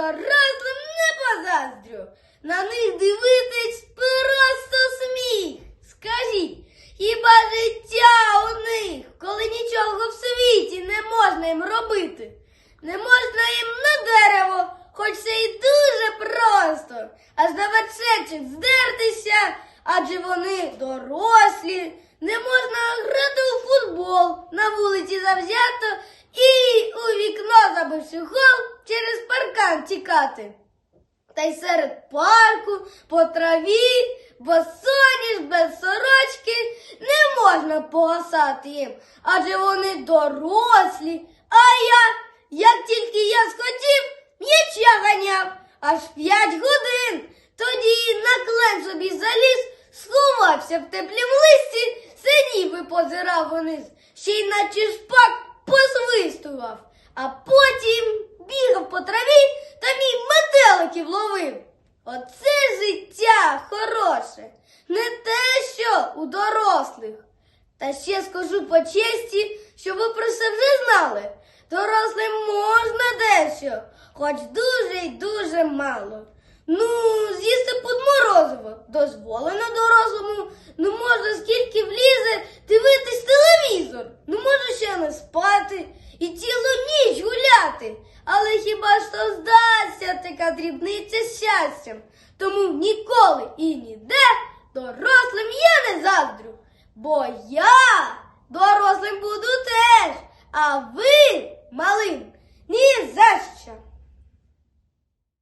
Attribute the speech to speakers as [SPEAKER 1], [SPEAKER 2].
[SPEAKER 1] дорослим не позаздрю. На них дивитись просто сміх. Скажіть, хіба життя у них, коли нічого в світі не можна їм робити? Не можна їм на дерево, хоч це і дуже просто, аж на вершечок здертися, адже вони дорослі, не можна грати у футбол на вулиці завзято і у вікно забивши гол через паркан тікати. Та й серед парку, по траві, бо босоніж, без сорочки не можна погасати їм, адже вони дорослі. А я, як тільки я схотів, м'яча ганяв аж п'ять годин. Тоді на клен собі заліз, сховався в теплім листі, сидів і позирав униз, ще й наче шпак посвистував, а потім бігав по траві та мій метеликів ловив. Оце життя хороше, не те, що у дорослих. Та ще скажу по честі, що ви про це вже знали. Дорослим можна дещо, хоч дуже й дуже мало. Ну, з'їсти подморозиво дозволено дорослому, ну можна скільки влізе дивитись телевізор, ну може ще не спати і цілу ніч гуляти. Але хіба то здасться така дрібниця щастям? Тому ніколи і ніде дорослим я не заздрю, бо я дорослим буду теж, а ви, малим, ні за що.